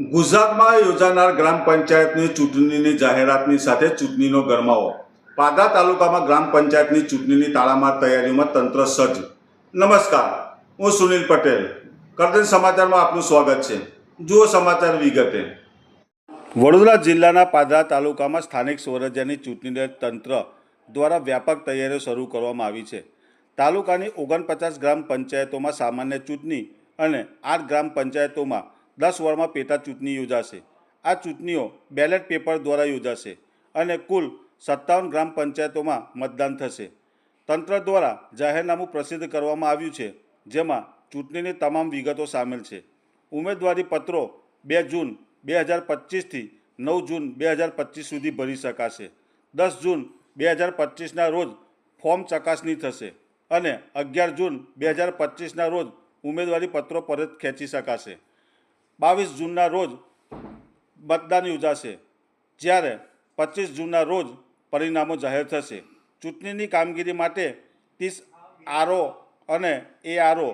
ગુજરાતમાં યોજાનાર ગ્રામ પંચાયતની ચૂંટણીની જાહેરાતની સાથે ચૂંટણીનો ગરમાવો. પાદરા તાલુકામાં ગ્રામ પંચાયતની ચૂંટણીની તાળામાર તૈયારીઓમાં તંત્ર સજ્જ. નમસ્કાર, હું સુનિલ પટેલ. કરદન સમાચારમાં આપનું સ્વાગત છે. જુઓ સમાચાર વિગતે. વડોદરા જિલ્લાના પાદરા તાલુકામાં સ્થાનિક સ્વરાજ્યની ચૂંટણીને તંત્ર દ્વારા વ્યાપક તૈયારીઓ શરૂ કરવામાં આવી છે. તાલુકાની ઓગણપચાસ ગ્રામ પંચાયતોમાં સામાન્ય ચૂંટણી અને આઠ ગ્રામ પંચાયતોમાં દસ વોર્ડમાં પેટા ચૂંટણી યોજાશે. આ ચૂંટણીઓ બેલેટ પેપર દ્વારા યોજાશે અને કુલ સત્તાવન ગ્રામ પંચાયતોમાં મતદાન થશે. તંત્ર દ્વારા જાહેરનામું પ્રસિદ્ધ કરવામાં આવ્યું છે, જેમાં ચૂંટણીની તમામ વિગતો સામેલ છે. ઉમેદવારી પત્રો બે જૂન બે હજાર પચીસથી નવ જૂન બે હજાર પચીસ સુધી ભરી શકાશે. દસ જૂન બે હજાર પચીસના રોજ ફોર્મ ચકાસણી થશે અને અગિયાર જૂન બે હજાર પચીસના રોજ ઉમેદવારી પત્રો પરત ખેંચી શકાશે. બાવીસ જૂનના રોજ મતદાન યોજાશે, જ્યારે પચીસ જૂનના રોજ પરિણામો જાહેર થશે. ચૂંટણીની કામગીરી માટે ત્રીસ આરઓ અને એઆરઓ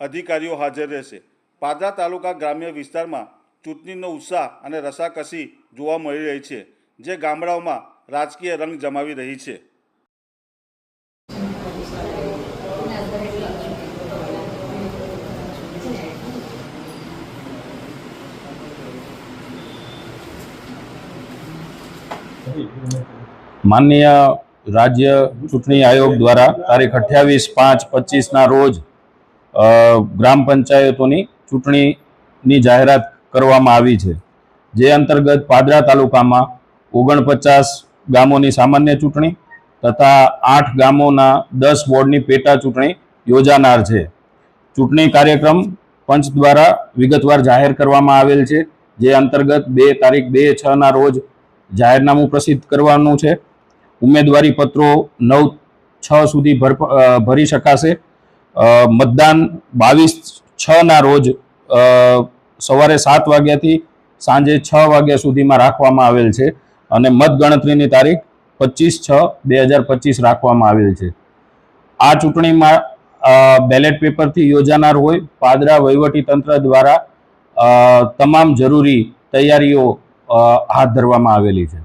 અધિકારીઓ હાજર રહેશે. પાદરા તાલુકા ગ્રામ્ય વિસ્તારમાં ચૂંટણીનો ઉત્સાહ અને રસાકસી જોવા મળી રહી છે, જે ગામડાઓમાં રાજકીય રંગ જમાવી રહી છે. માનનીય રાજ્ય ચૂંટણી આયોગ દ્વારા તારીખ અઠ્યાવીસ પાંચ પચીસના રોજ ગ્રામ પંચાયતોની ચૂંટણીની જાહેરાત કરવામાં આવી છે. જે અંતર્ગત પાદરા તાલુકામાં ઓગણપચાસ ગામોની સામાન્ય ચૂંટણી તથા આઠ ગામોના દસ વોર્ડની પેટા ચૂંટણી યોજાનાર છે. ચૂંટણી કાર્યક્રમ પંચ દ્વારા વિગતવાર જાહેર કરવામાં આવેલ છે. જે અંતર્ગત બે તારીખ બે છના રોજ જાહેરનામું પ્રસિદ્ધ કરવાનું છે. ઉમેદવારી પત્રો નવ છ સુધી ભર ભરી શકાશે. મતદાન બાવીસ છ ના રોજ સવારે સાત વાગ્યાથી સાંજે છ વાગ્યા સુધીમાં રાખવામાં આવેલ છે અને મતગણતરીની તારીખ પચીસ છ બે હજાર પચીસ રાખવામાં આવેલ છે. આ ચૂંટણીમાં બેલેટ પેપરથી યોજાનાર હોય પાદરા વહીવટી તંત્ર દ્વારા તમામ જરૂરી તૈયારીઓ હાથ ધરવામાં આવેલી છે.